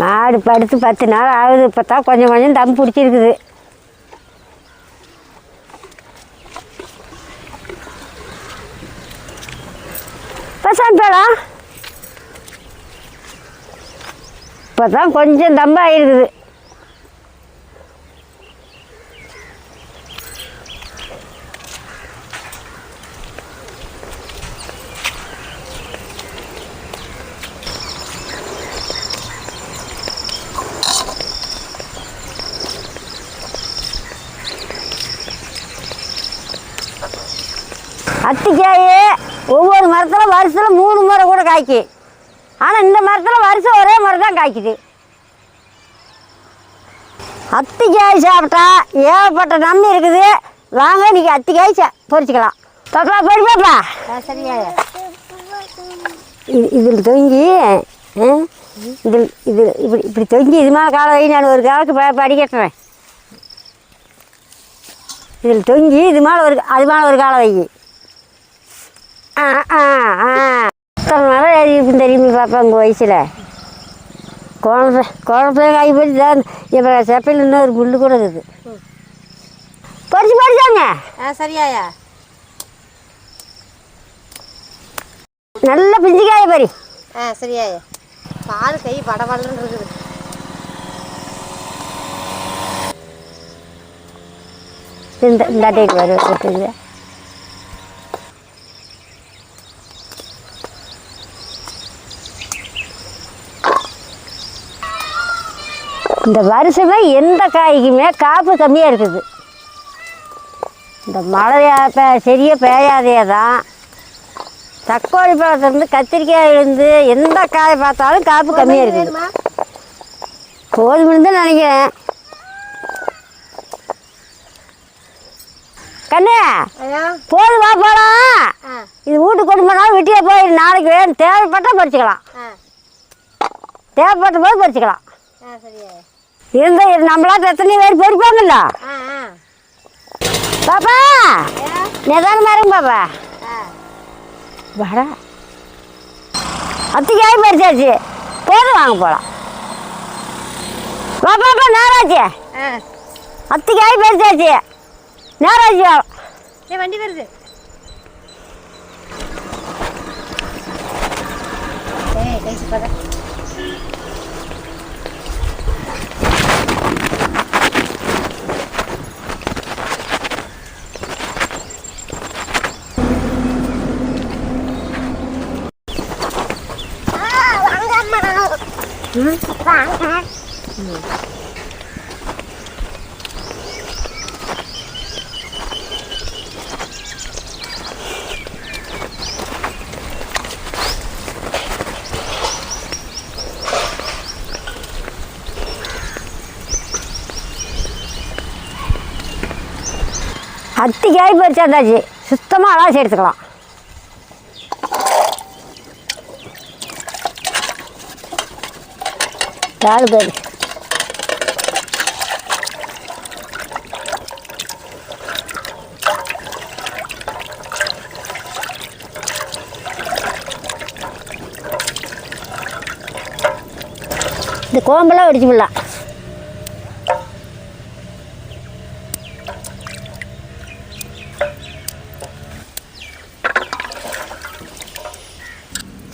மாடு படுத்து பத்து நாள் ஆகுது. இப்போ தான் கொஞ்சம் கொஞ்சம் தம் பிடிச்சிருக்குது. பசாப்பேடம் இப்போ தான் கொஞ்சம் தம்பாக இருக்குது அத்திக்காய் ஒவ்வொரு மரத்தில் வருஷத்தில் மூணு முறை கூட காய்க்கு. ஆனால் இந்த மரத்தில் வருஷம் ஒரே முறை தான் காய்க்குது. அத்திக்காய் சாப்பிட்டா ஏகப்பட்ட நன்மை இருக்குது. வாங்க இன்னைக்கு அத்திக்காய் சா பொரிச்சுக்கலாம் பாப்பா போய் பாப்பா சரியா இது இதில் தொங்கி இதில் இது இப்படி இப்படி தொங்கி இது மேலே காலை வை நான் ஒரு காலுக்கு ப படிக்கட்டுறேன் இதில் தொங்கி இது மேலே ஒரு அது மேலே ஒரு காலை வை. ஆ ஆ ஆ பாப்பா உங்கள் வயசில் குழந்தை குழந்தை காய் போய் தான் இப்போ செப்பையில் இன்னொரு புல்லு கூட இருக்குது பறிச்சு பறிச்சாங்க ஆ சரியாயா நல்ல பிஞ்சு காய் பறி ஆ சரியாயா பால் கை படபடன்னு இருக்குது இந்த இந்த அட்டைக்கு வரும் இந்த வருஷமே எந்த காய்க்குமே காப்பு கம்மியாக இருக்குது. இந்த மழையா பெ சரியாக பெய்யாதே தான். தக்காளி பழத்துலேருந்து கத்திரிக்காயிலேருந்து எந்த காய் பார்த்தாலும் காப்பு கம்மியாக இருக்குது. போதும்னு தான் நினைக்கிறேன். கண்ணு போதும் போகலாம் இது வீட்டுக்கு கொண்டு போனாலும் வெட்டியே போயிடு நாளைக்கு வேணும். தேவைப்பட்டால் பறிச்சுக்கலாம். தேவைப்பட்ட போது பறிச்சுக்கலாம். இது நம்மளாட்ட எத்தனை பேர் பொறிப்பாங்கல்ல பாப்பா! நிதானமா இருங்க பாப்பா. வாடா. அத்திக்காய் பறிச்சாச்சு போதும் வாங்க போகலாம் வா பாப்பா நேராச்சு. அத்திக்காய் பறிச்சாச்சு நேராச்சு ஏ வண்டி வருது. ஏய் கைச்சு பத அத்திக்காய் பறிச்சாந்தாச்சு சுத்தமாக அலாசி எடுத்துக்கலாம். நாலு பேர் இந்த கோம்பெல்லாம் வெடிச்சு விடலாம்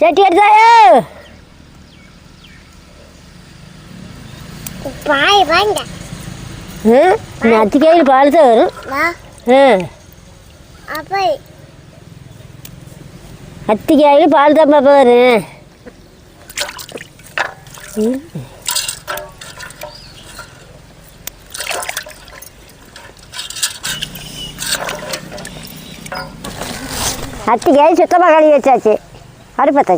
செட்டி எடுத்தாயோ? ஆ அப்போ அத்திக்காயில் பால் தான் பாப்பா வரும் ம். அத்திக்காய் சுத்தமாக கழுவி வச்சாச்சு. அடுப்பத்தை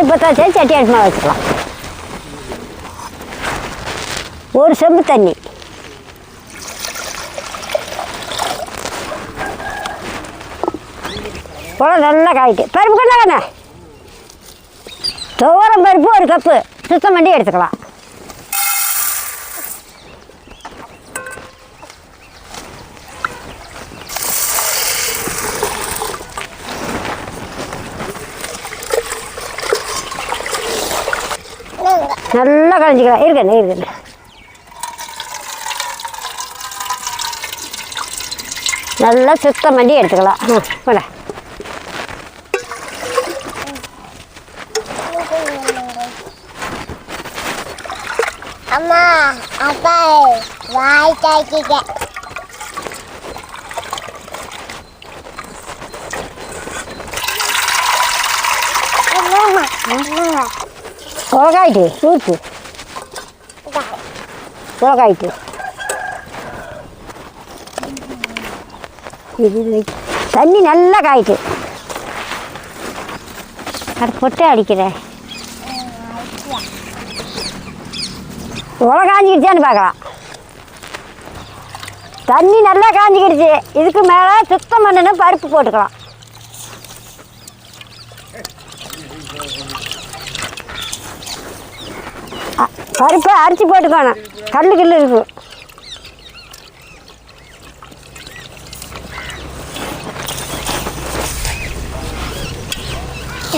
அது அடுப்பத்தை வச்சு சட்டி அடுப்பமாக வச்சுக்கலாம். ஒரு செம்பு தண்ணி. குழம்பு நல்லா காய்ட்டு பருப்பு கொண்டாங்க துவரம் பருப்பு ஒரு கப்பு. சுத்தம் பண்ணி எடுத்துக்கலாம். நல்லா கலைஞ்சிக்கலாம். இருக்கண்ணே இருக்கண்ணே நல்லா சுத்தம் பண்ணி எடுத்துக்கலாம். ஆ போட அம்மா அப்பா வாய் தாக்கிக்க. அம்மா அம்மா. உலகாயிட்டு ஊற்று உலகாயிட்டு இது தண்ணி நல்லா காயிட்டு அது பொட்டை அடிக்கிறேன் உலக காஞ்சிக்கிடுச்சான்னு பார்க்கலாம். தண்ணி நல்லா காஞ்சிக்கிடுச்சு. இதுக்கு மேலே சுத்தம் பண்ணணும் பருப்பு போட்டுக்கலாம். பருப்பை அரிச்சு போட்டுக்கணும் கல் கில்லு இருக்கு.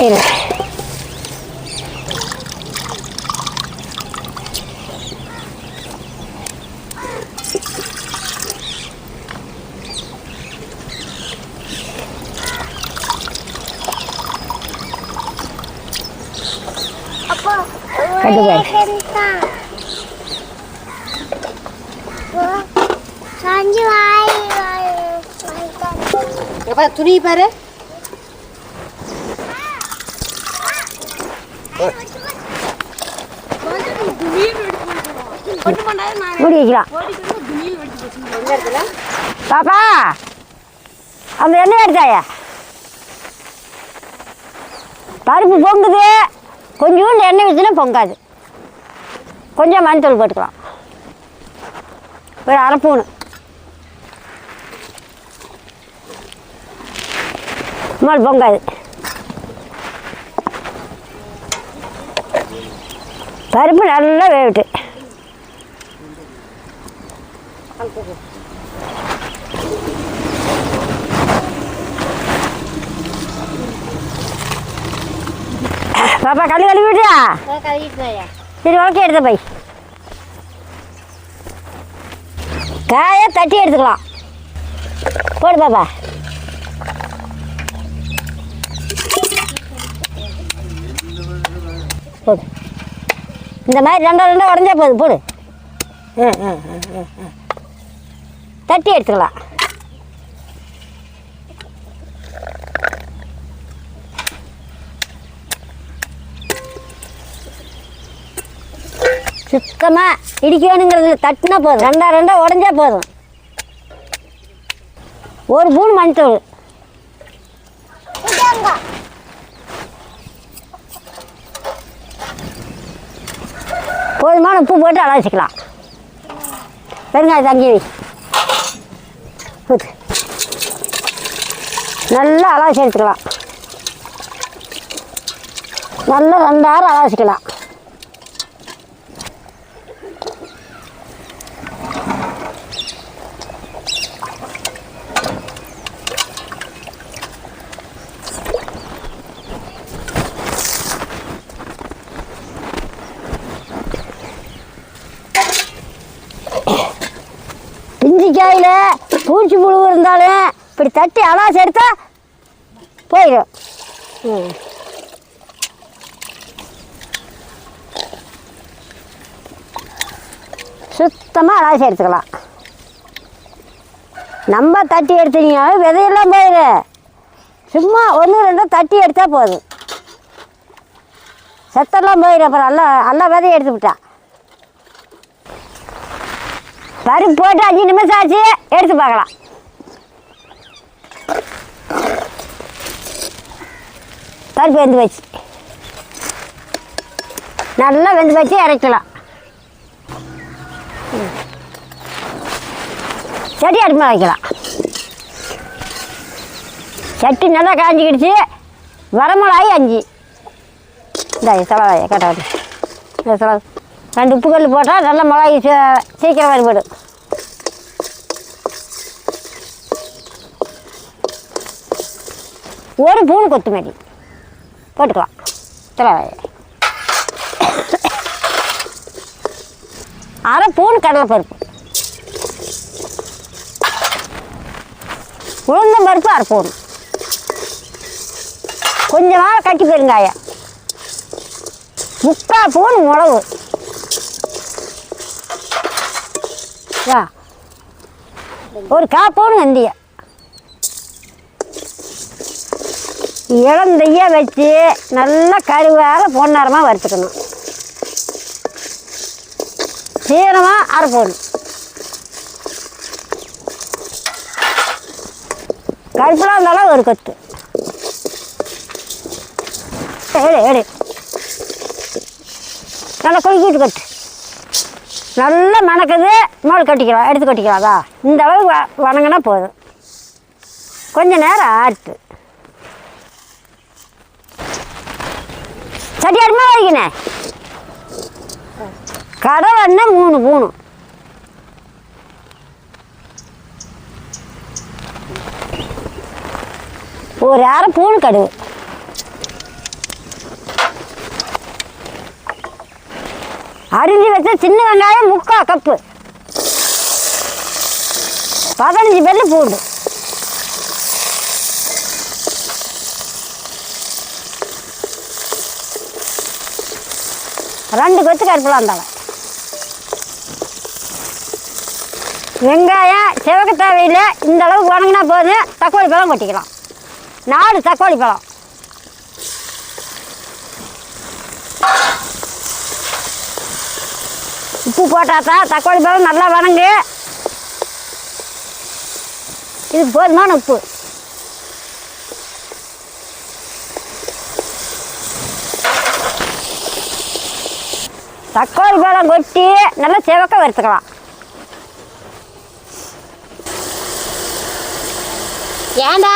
இரு. அப்பா கட்டு பாரு. சஞ்சு வாய் வாய் வாய் தாக்கு. எப்பா துணி பாரு. மூடி பாப்பா அந்த எண்ணெய் எடுத்தாயா? பருப்பு பொங்குது. கொஞ்சோண்டு எண்ணெய் ஊற்றினா பொங்காது. கொஞ்சம் மஞ்சள் போட்டுக்கலாம். ஒரு அரை சும்மால் பொங்காது பருப்பு நல்லா வேவிட்டு பாப்பா கழுவி கழுவி விட்டியா கழுவிட்டுதாயா சரி ஓகே எடுத்த பை காயை தட்டி எடுத்துக்கலாம். போடு பாப்பா. போடு. இந்த மாதிரி ரெண்டா ரெண்டா உடஞ்சா போதும் போடு. ஆ ஆ ஆ, ஆ, ஆ. தட்டி எடுத்துக்கலாம். சுத்தமாக இடிக்கணுங்கிறது தட்டினா போதும். ரெண்டா ரெண்டா உடஞ்சா போதும். ஒரு பூன் மஞ்சள் இதாங்க. போதுமான உப்பு போட்டு அலசிக்கலாம் பெருங்காயம் தங்கி வை. நல்லா அலசி எடுத்துக்கலாம். நல்லா ரெண்டாயிரம் அலசிக்கலாம் பூச்சி புழு இருந்தாலும் இப்படி தட்டி அலாசி எடுத்தா போயிடும். ம். சுத்தமாக அலாசி எடுத்துக்கலாம். நம்ம தட்டி எடுத்தீங்கனாலும் விதையெல்லாம் போயிடும். சும்மா ஒன்று ரெண்டு தட்டி எடுத்தால் போதும். சத்தெல்லாம் போயிடும். அப்புறம் எல்லாம் எல்லாம் விதையை எடுத்து விட்டா பருப்பு போட்டு அஞ்சு நிமிஷம் ஆச்சு எடுத்து பார்க்கலாம். பருப்பு வெந்து வச்சு நல்லா வெந்து வச்சு இறக்கலாம். ம். சட்டி அடுப்பில் வைக்கலாம். சட்டி நல்லா காஞ்சிக்கிடுச்சு. வரமிளகாய் அஞ்சு. இந்த செலவாய கட்டாது இந்த செலவு ரெண்டு உப்பு கல் போட்டால் நல்ல மிளகாய் சீக்கிரம் வறுபடும் ஒரு பூணு கொத்தமல்லி. போட்டுக்கலாம். தலைவாய் அரை பூன் கடலைப்பருப்பு. உளுந்தம் பருப்பு அரை பூன் கொஞ்சமாக கட்டி பெருங்காயம். முக்கால் பூன் மிளகு. யா ஒரு கால் பூன் வெந்தயம் இளந்தைய வச்சு நல்லா கருவார பொன்னரமாக வறுத்துக்கணும். சீரமாக அரை கருப்பெலாம் இருந்தாலும் ஒரு கொத்து. எடு எடு நல்லா கொழுக்கிட்டு கொட்டு. நல்லா மணக்குது மோள் கட்டிக்கலாம் எடுத்து கட்டிக்கலாதா? இந்த அளவுக்கு வ வணங்கினா போதும். கொஞ்ச நேரம் ஆட்டு. சட்டியாருமா வரைக்கினே கடை வந்து மூணு மூணு. ஒரு அரை பூணு கடுவு அரிஞ்சு வச்ச சின்ன வெங்காயம் முக்கா கப்பு. பதினஞ்சு பெல்லு பூண்டு ரெண்டு கொத்து கருப்பில் இருந்தாலும். வெங்காயம் சிவக்க தேவையில் இந்த அளவுக்கு வணங்கினா போதும் தக்காளி பழம் கொட்டிக்கலாம். நாலு தக்காளி பழம். உப்பு போட்டால் தான் தக்காளி பழம் நல்லா வணங்கு. இது போதுமான உப்பு? தக்காளி பழம் கொட்டி நல்லா சிவக்க வறுத்துக்கலாம். ஏண்டா?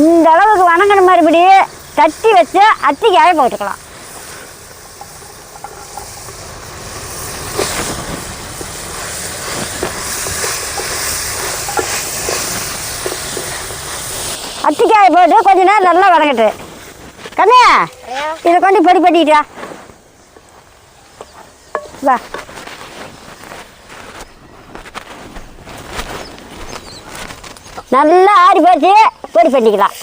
இந்த அளவுக்கு வணங்கணும் மறுபடி தட்டி வச்சு அத்திக்காய போட்டுக்கலாம். அத்திக்காய போட்டு கொஞ்ச நேரம் நல்லா வணங்கட்டு கண்ணையா? இதை கொண்டு பொடி பண்ணிட்டா வா. நல்லா ஆடி போச்சு பொடி பண்ணிக்கலாம்.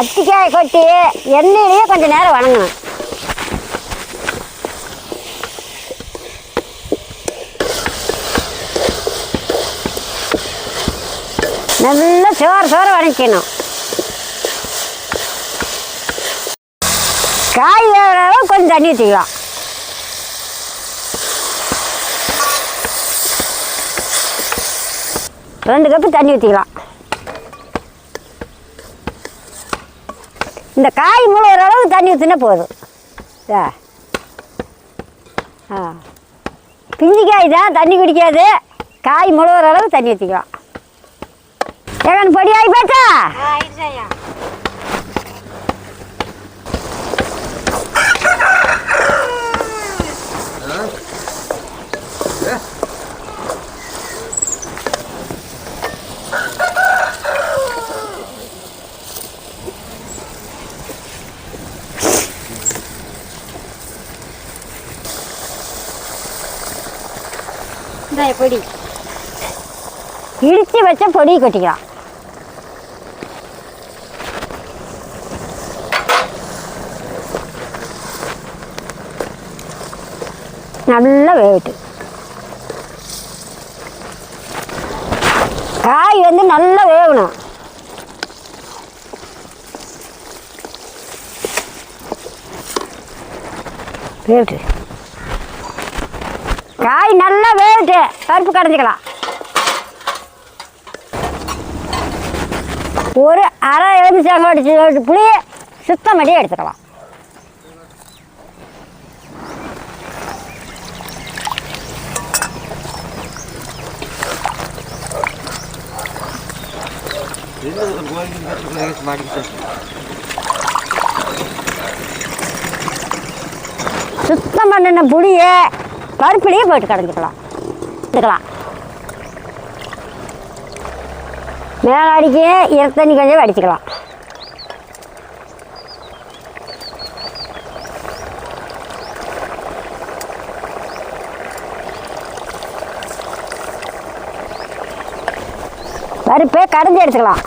அத்திக்காய் கொட்டி எண்ணெயிலேயே கொஞ்சம் நேரம் வணங்கணும். நல்லா சோறு சோறு வணக்கணும். காய் வேகிற கொஞ்சம் தண்ணி ஊற்றிக்கலாம் ரெண்டு கப்பு தண்ணி ஊற்றிக்கலாம் இந்த காய் முழுகிற அளவு தண்ணி ஊற்றினா போதும். ஆ ஆ. பிஞ்சு காய் தான் தண்ணி குடிக்காது. காய் முழுகிற அளவு தண்ணி ஊற்றிக்கலாம் ஏகன் பொடி ஆகி பார்த்தா ஆயிடுச்சாயா பொடி. இடித்து வச்ச பொடி கொட்டிக்கலாம். நல்லா வேகட்டு காய் வந்து நல்லா வேகணும். வேகட்டு காய் நல்லா வேகட்டு. பருப்பு கடைஞ்சிக்கலாம். ஒரு அரை எலுமிச்சாங்க அடிச்சு புளியை சுத்தம் பண்ணி எடுத்துக்கலாம். சுத்தம் பண்ணின புளியை பருப்புலேயே போயிட்டு கடைஞ்சிக்கலாம் எடுக்கலாம் மேலாடிக்கு இரத்தண்ணி கொஞ்சம் அடிச்சுக்கலாம். பருப்பே கடைஞ்சி எடுத்துக்கலாம்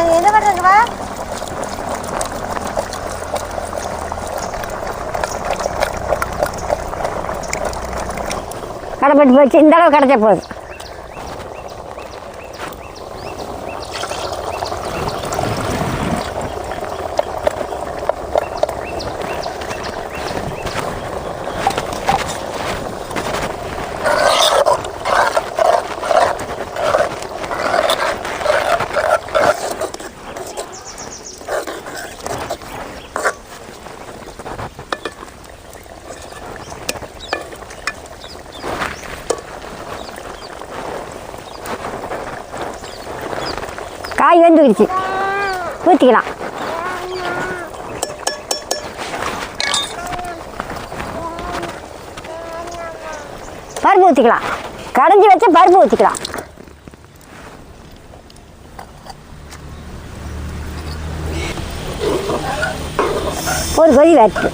தம்பி நாங்கள் வா பண்ணுறதுவா கடைப்பட்டு போச்சு இந்த அளவு கிடைச்சா போகுது காய் வெந்துக்கிடுச்சு ஊற்றிக்கலாம் பருப்பு ஊற்றிக்கலாம் கடைஞ்சி வச்ச பருப்பு ஊற்றிக்கலாம் ஒரு கொதி வச்சு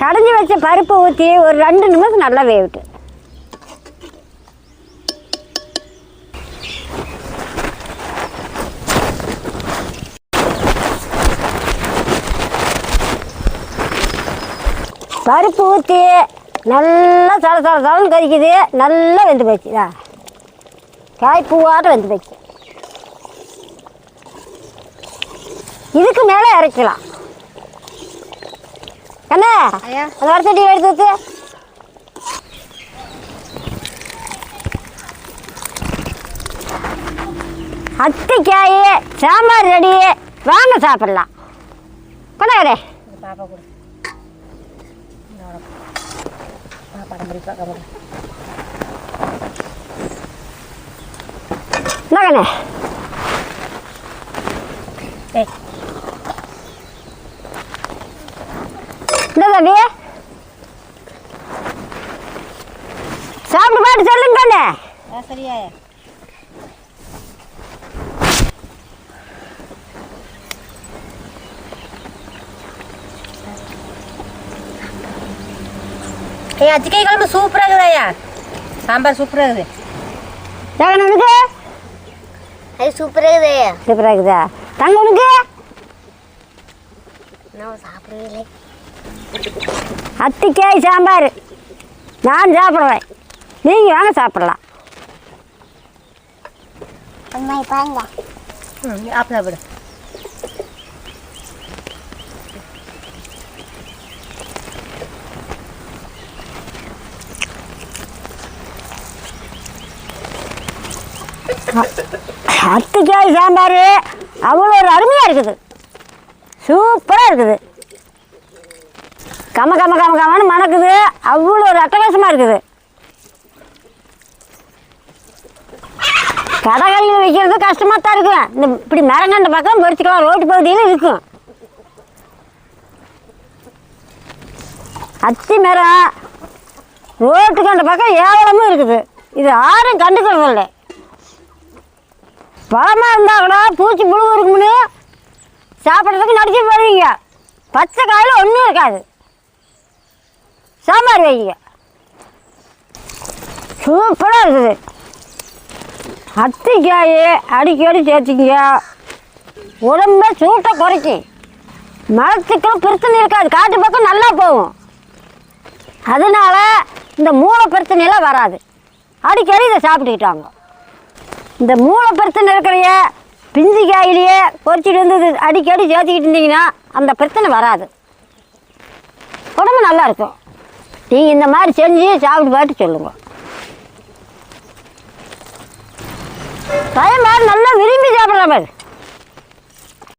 கடைஞ்சி வச்ச பருப்பு ஊற்றி ஒரு ரெண்டு நிமிஷம் நல்லா வேவிட்டு பருப்பு ஊற்றி நல்லா சல சல சலன்னு கறிக்குது நல்லா வெந்து போச்சு இதா. காய் பூவாட்டம் வெந்து போச்சு இதுக்கு மேலே இறக்கலாம். என்ன. அந்த வரச்சட்டி எடுத்து ஊத்து அத்தைக்காய் சாம்பார் ரெடி. வாங்க சாப்பிடலாம். கொண்டாடே. பாப்பா கொடு. பாப்பா நம்பரி பார்க்க முடியும் இந்தாங்கண்ணே ஏய். இந்த தம்பி சாப்பிட்டு பாட்டு சொல்லுங்க கண்ணே. ஆ சரியா ஏய் அச்சிக்காய் குழம்பு சூப்பராக இருக்குதாயா சாம்பார் சூப்பராக இருக்குது. ஜெகனனுக்கு அது சூப்பராக இருக்குது சூப்பராக இருக்குதா? தங்கனுக்கு நான் சாப்பிடவே இல்லை. அத்திக்காய் சாம்பார். நான் சாப்பிடுவேன். நீங்கள் வாங்க சாப்பிடலாம். அம்மா பாருங்க. ம் சாப்பிடு. அத்திக்காய் சாம்பார். அவ்வளோ ஒரு அருமையாக இருக்குது. சூப்பராக இருக்குது. கம கம கம கமன்னு மணக்குது. அவ்வளோ ஒரு அட்டகாசமாக இருக்குது. கடைகளில் விற்கிறது கஷ்டமாக தான் இருக்கும் இந்த இப்படி மரங்கண்ட பக்கம் பொறிச்சிக்கலாம் ரோட்டு பகுதியில் இருக்கும். அத்தி மரம் ரோட்டுக்கு பக்கம் ஏவலமும் இருக்குது. இது யாரும் கண்டுக்கிறதில்லை. பழமாக இருந்தால் கூட பூச்சி புழு இருக்கும்னு. சாப்பிட்றதுக்கு நடிச்சு போடுவீங்க பச்சை காயில் ஒன்றும் இருக்காது. சாம்பார் வைங்க. சூப்பராக இருக்குது. அத்திக்காய் அடிக்கடி சேர்த்திங்க உடம்ப சூட்டை குறைக்கும் மரத்துக்கும் பிரச்சனை இருக்காது. காட்டு பக்கம் நல்லா போகும். அதனால இந்த மூளை பிரச்சனையெல்லாம் வராது. அடிக்கடி இதை சாப்பிட்டுக்கிட்டாங்க இந்த மூளை பிரச்சனை இருக்கிறைய பிஞ்சு காயிலேயே பொறிச்சிட்டு வந்து அடிக்கடி சேர்த்துக்கிட்டு இருந்தீங்கன்னா அந்த பிரச்சனை வராது. உடம்பு நல்லா இருக்கும். நீங்கள் இந்த மாதிரி செஞ்சு சாப்பிட்டு பார்த்து சொல்லுங்க. பையன் மாதிரி நல்லா விரும்பி சாப்பிட்ற மாதிரி.